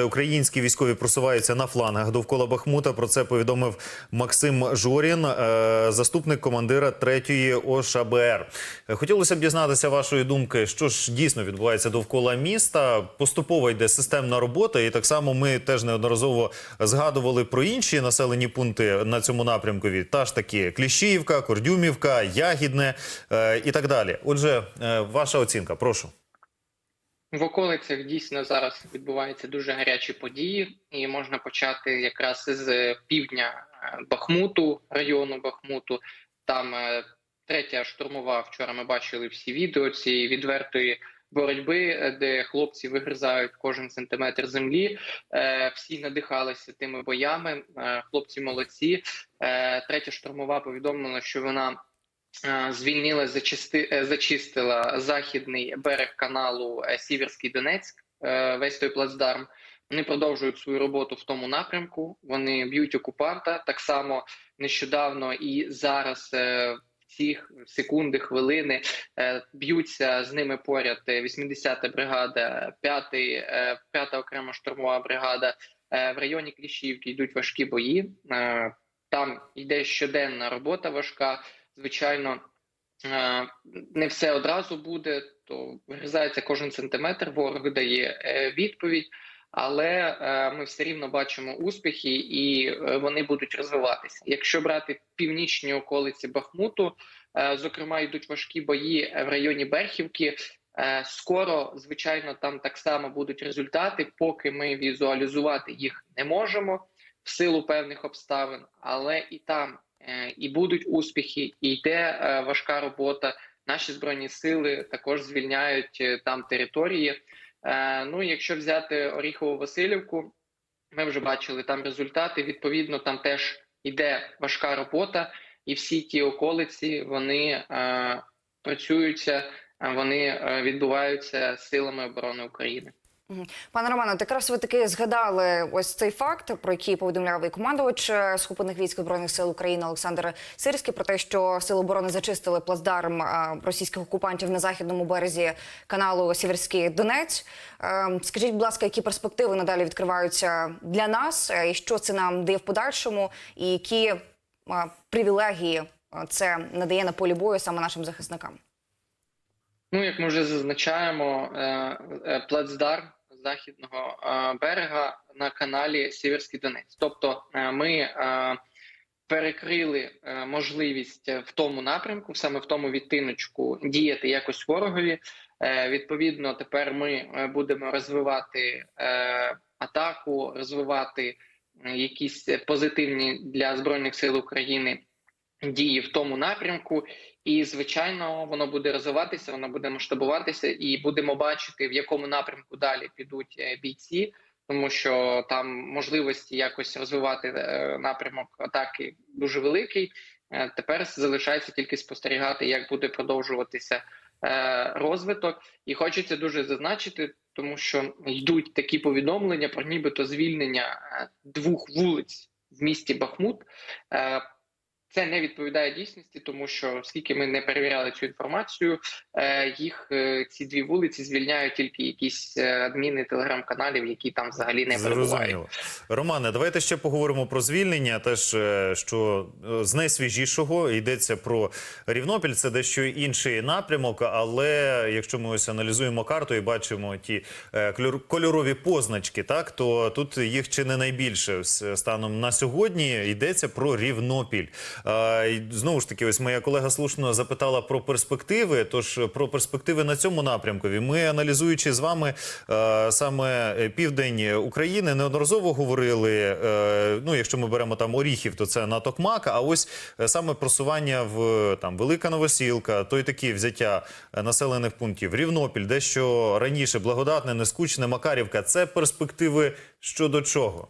Українські військові просуваються на флангах довкола Бахмута. Про це повідомив Максим Жорін, е, заступник командира 3-ї ОШБР. Хотілося б дізнатися вашої думки, що ж дійсно відбувається довкола міста. Поступово йде системна робота, і так само ми теж неодноразово згадували про інші населені пункти на цьому напрямкові. Та ж таки Кліщіївка, Кордюмівка, Ягідне е, і так далі. Отже, е, ваша оцінка, прошу. В околицях дійсно зараз відбуваються дуже гарячі події, і можна почати якраз з півдня е, Бахмуту, району Бахмуту. Там е, третя штурмова. Вчора ми бачили всі відео цієї відвертої боротьби, е, де хлопці вигризають кожен сантиметр землі. Е, Всі надихалися тими боями. Е, Хлопці молодці. Е, Третя штурмова повідомила, що вона е, звільнила, зачисти, е, зачистила західний берег каналу е, Сіверський Донецьк, е, весь той плацдарм. Вони продовжують свою роботу в тому напрямку. Вони б'ють окупанта так само нещодавно і зараз. е, Ці секунди, хвилини е, б'ються з ними поряд е, 80-та бригада, 5-й, е, 5-та окрема штурмова бригада. Е, В районі Кліщівки йдуть важкі бої. Е, Там йде щоденна робота важка. Звичайно, е, не все одразу буде, то вгризається кожен сантиметр. Ворог дає е, відповідь, але е, ми все рівно бачимо успіхи, і вони будуть розвиватися. Якщо брати північні околиці Бахмуту, зокрема, йдуть важкі бої в районі Берхівки. Скоро, звичайно, там так само будуть результати, поки ми візуалізувати їх не можемо в силу певних обставин, але і там і будуть успіхи, і йде е, важка робота. Наші збройні сили також звільняють е, там території. Е, Ну, якщо взяти Оріхову Васильівку, ми вже бачили там результати. Відповідно, там теж йде важка робота, і всі ті околиці вони е, працюються, е, вони е, відбуваються силами оборони України. Пане Романо, так якраз ви таки згадали ось цей факт, про який повідомляв і командувач е, сухопутних військ збройних сил України Олександр Сирський, про те, що сили оборони зачистили плацдарм е, російських окупантів на західному березі каналу Сіверський Донець. Е, Скажіть, будь ласка, які перспективи надалі відкриваються для нас, і що це нам дає в подальшому, і які привілегії це надає на полі бою саме нашим захисникам? Ну, як ми вже зазначаємо, е, е, плацдарм західного е, берега на каналі Сіверський Донець. Тобто, ми перекрили можливість в тому напрямку, саме в тому відтиночку, діяти якось ворогові. Відповідно, тепер ми будемо розвивати атаку, розвивати якісь позитивні для збройних сил України дії в тому напрямку. І звичайно, воно буде розвиватися, воно буде масштабуватися, і будемо бачити, в якому напрямку далі підуть е, бійці, тому що там можливості якось розвивати е, напрямок атаки дуже великий. Е, Тепер залишається тільки спостерігати, як буде продовжуватися розвиток. І хочеться дуже зазначити, тому що йдуть такі повідомлення про нібито звільнення двох вулиць в місті Бахмут. Це не відповідає дійсності, тому що скільки ми не перевіряли цю інформацію, е, їх е, ці дві вулиці звільняють тільки якісь е, адміни телеграм-каналів, які там взагалі не перебувають. Романе, давайте ще поговоримо про звільнення. Теж що з найсвіжішого йдеться про Рівнопіль. Це дещо інший напрямок. Але якщо ми ось аналізуємо карту і бачимо ті кольорові позначки, так то тут їх чи не найбільше станом на сьогодні йдеться про Рівнопіль. Е, Знову ж таки, ось моя колега слушно запитала про перспективи. Тож про перспективи на цьому напрямкові. Ми аналізуючи з вами е, саме е, південь України, неодноразово говорили. е, Ну, якщо ми беремо там Оріхів, то це на Токмак. А ось е, саме просування в там Велика Новосілка, то й такі взяття е, населених пунктів. Рівнопіль, дещо раніше благодатне, нескучне, Макарівка. Це перспективи щодо чого?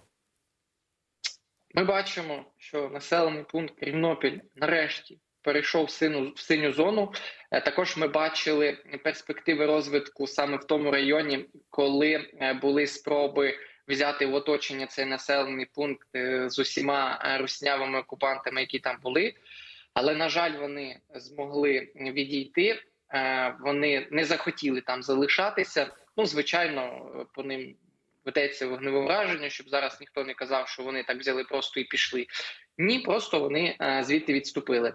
Ми бачимо, що населений пункт Рівнопіль нарешті перейшов в синю, в синю зону. Е, Також ми бачили перспективи розвитку саме в тому районі, коли е, були спроби взяти в оточення цей населений пункт е, з усіма руснявими окупантами, які там були. Але на жаль, вони змогли відійти. Вони не захотіли там залишатися. Ну, звичайно, по ним ведеться вогневе враження, щоб зараз ніхто не казав, що вони так взяли просто і пішли. Ні, просто вони е, звідти відступили.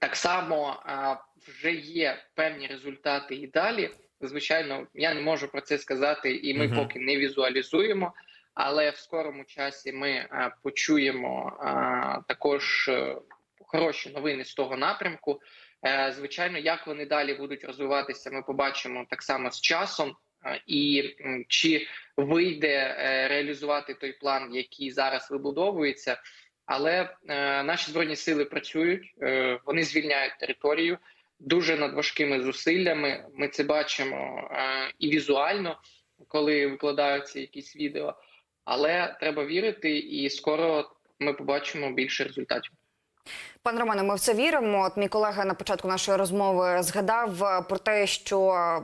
Так само е, вже є певні результати і далі. Звичайно, я не можу про це сказати, і ми поки не візуалізуємо. Але в скорому часі ми е, почуємо також хороші новини з того напрямку. Звичайно, як вони далі будуть розвиватися, ми побачимо так само з часом. І чи вийде е, реалізувати той план, який зараз вибудовується, але е, наші збройні сили працюють, е, вони звільняють територію дуже над важкими зусиллями. Ми це бачимо і візуально, коли викладаються якісь відео. Але треба вірити, і скоро ми побачимо більше результатів. Пане Романе, ми в це віримо. От мій колега на початку нашої розмови згадав е, про те, що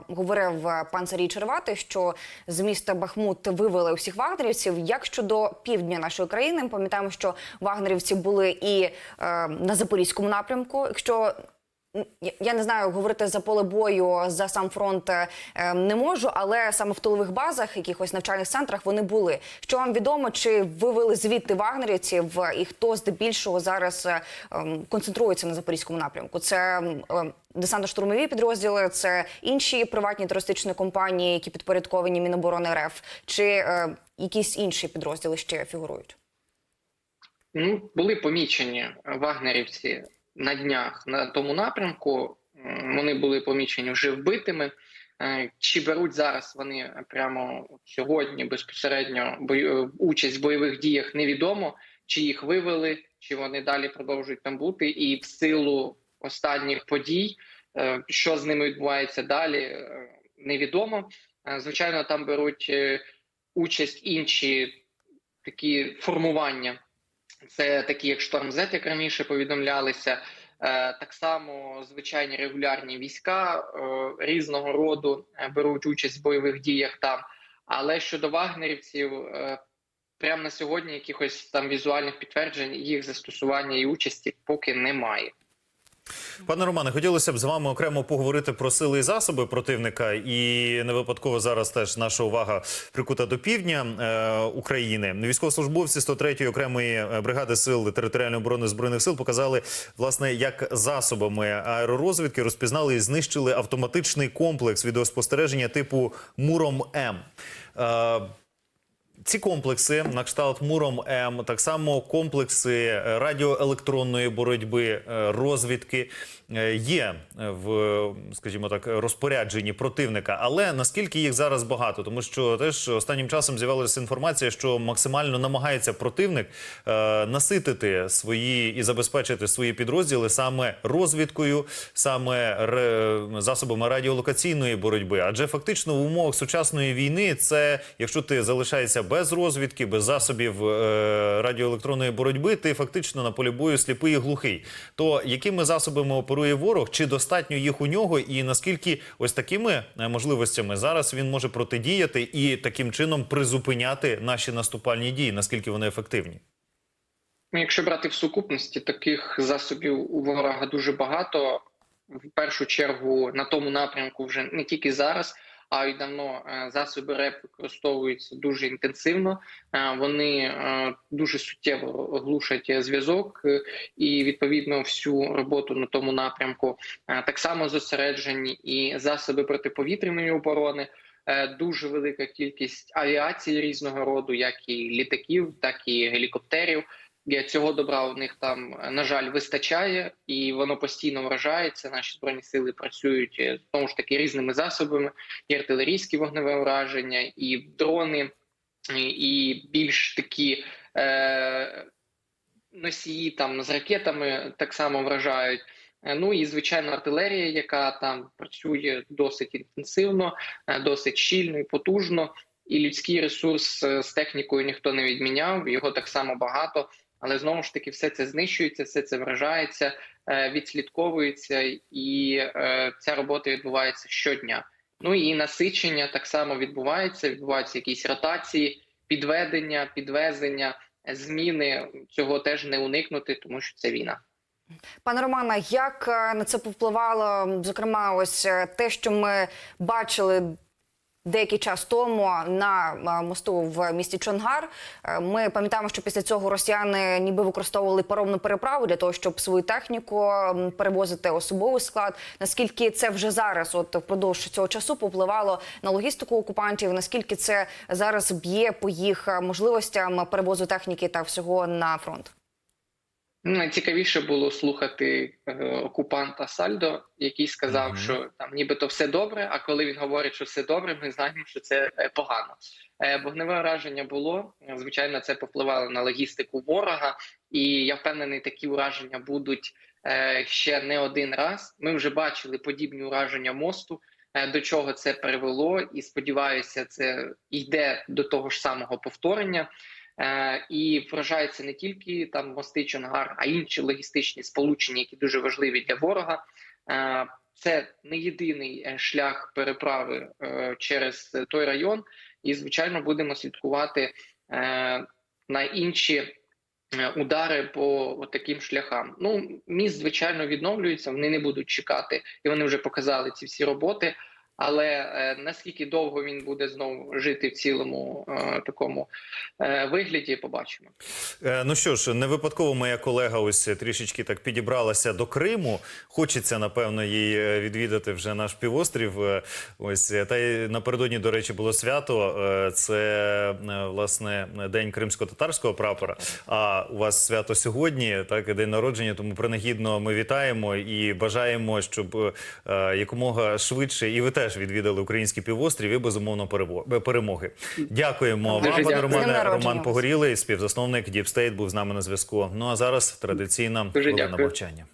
говорив е, пан Сарій Черватий, що з міста Бахмут вивели усіх вагнерівців. Як щодо півдня нашої країни, пам'ятаємо, що вагнерівці були і е, на запорізькому напрямку. Якщо я- не знаю, говорити за поле бою за сам фронт е, не можу, але саме в тилових базах, якихось навчальних центрах вони були. Що вам відомо, чи вивели звідти вагнерівців, і хто здебільшого зараз е, ем, концентрується на запорізькому напрямку? Це ем, ем, десантно-штурмові підрозділи, це інші приватні терористичні компанії, які підпорядковані Міноборони РФ, чи е, якісь інші підрозділи ще фігурують? Ну, були помічені вагнерівці на днях на тому напрямку. Вони були помічені вже вбитими. Е, Чи беруть зараз вони прямо сьогодні безпосередньо е, участь в бойових діях, невідомо, чи їх вивели, чи вони далі продовжують там бути. І в силу останніх подій, е, що з ними відбувається далі, невідомо. Звичайно, там беруть участь інші такі формування. Це такі, як Шторм Зет, як раніше повідомлялися. Е, Так само звичайні регулярні війська е, різного роду е, беруть участь в бойових діях там. Але щодо вагнерівців, прямо на сьогодні якихось там візуальних підтверджень їх застосування і участі поки немає. Пане Романе, хотілося б з вами окремо поговорити про сили і засоби противника, і не випадково зараз теж наша увага прикута до півдня е, України. Військовослужбовці 103-ї окремої е, бригади сил територіальної оборони збройних сил показали власне, як засобами аеророзвідки розпізнали і знищили автоматичний комплекс відеоспостереження типу Муром М. Е, ці комплекси на кшталт Муром М, так само комплекси е, радіоелектронної боротьби, е, розвідки е, є в, скажімо так, розпорядженні противника. Але наскільки їх зараз багато? Тому що теж останнім часом з'явилася інформація, що максимально намагається противник наситити свої і забезпечити свої підрозділи саме розвідкою, саме засобами радіолокаційної боротьби. Адже фактично в умовах сучасної війни це, якщо ти залишаєшся без розвідки, без засобів е, радіоелектронної боротьби, ти фактично на полі бою сліпий і глухий. То якими засобами оперує ворог? Чи достатньо їх у нього? І наскільки ось такими е, можливостями зараз він може протидіяти і таким чином призупиняти наші наступальні дії? Наскільки вони ефективні? Ну, Якщо брати в сукупності, таких засобів у ворога дуже багато. В першу чергу на тому напрямку вже не тільки зараз, а й давно е, засоби РЕП використовуються дуже інтенсивно. Е, Вони е, дуже суттєво глушать зв'язок і відповідно всю роботу на тому напрямку так само зосереджені і засоби протиповітряної оборони. Дуже велика кількість авіації різного роду, як і літаків, так і гелікоптерів. Цього добра у них там е, на жаль вистачає, і воно постійно вражається. Наші збройні сили працюють е, знову ж таки різними засобами: і артилерійське вогневе ураження, і дрони, і- більш такі е, носії там з ракетами так само вражають. Е, Ну і звичайно, артилерія, яка там працює досить інтенсивно, е, досить щільно і потужно. І людський ресурс е, з технікою ніхто не відміняв, його так само багато. Але знову ж таки, все це знищується, все це вражається, е, відслідковується, і е, ця робота відбувається щодня. Ну і насичення так само відбувається. Відбуваються якісь ротації, підведення, підвезення, зміни. Цього теж не уникнути, тому що це війна. Пане Романе, як е, на це повпливало, зокрема, ось те, що ми бачили деякий час тому на мосту в місті Чонгар. Е, Ми пам'ятаємо, що після цього росіяни ніби використовували паромну переправу для того, щоб свою техніку перевозити особовий склад. Наскільки це вже зараз, от впродовж цього часу, попливало на логістику окупантів? Наскільки це зараз б'є по їх е, можливостям перевозу техніки та всього на фронт? Ну, Найцікавіше було слухати е, окупанта Сальдо, який сказав, Мгм. що там нібито все добре. А коли він говорить, що все добре, ми знаємо, що це е, погано. Е, вогневе ураження було. Звичайно, це повпливало на логістику ворога, і я впевнений, такі ураження будуть ще не один раз. Ми вже бачили подібні ураження мосту. До чого це привело, і сподіваюся, це йде до того ж самого повторення. Е, і вражається не тільки там мости Чонгар, а інші логістичні сполучення, які дуже важливі для ворога. Е, Це не єдиний е, шлях переправи через той район, і звичайно будемо слідкувати на інші удари по таким шляхам. Ну міст звичайно відновлюється. Вони не будуть чекати, і вони вже показали ці всі роботи. Але е, наскільки довго він буде знову жити в цілому е, такому е, вигляді, побачимо. Ну що ж, не випадково моя колега ось трішечки так підібралася до Криму. Хочеться, напевно, їй відвідати вже наш півострів. Ось та й напередодні, до речі, було свято. Це власне день кримсько-татарського прапора. А у вас свято сьогодні, так день народження. Тому принагідно ми вітаємо і бажаємо, щоб якомога швидше і ви теж відвідали український півострів і безумовно перево- перемоги. Дякуємо Дуже вам, пане Романе. Роман. Погорілий, співзасновник Діпстейт, був з нами на зв'язку. Ну а зараз традиційна хвилина мовчання.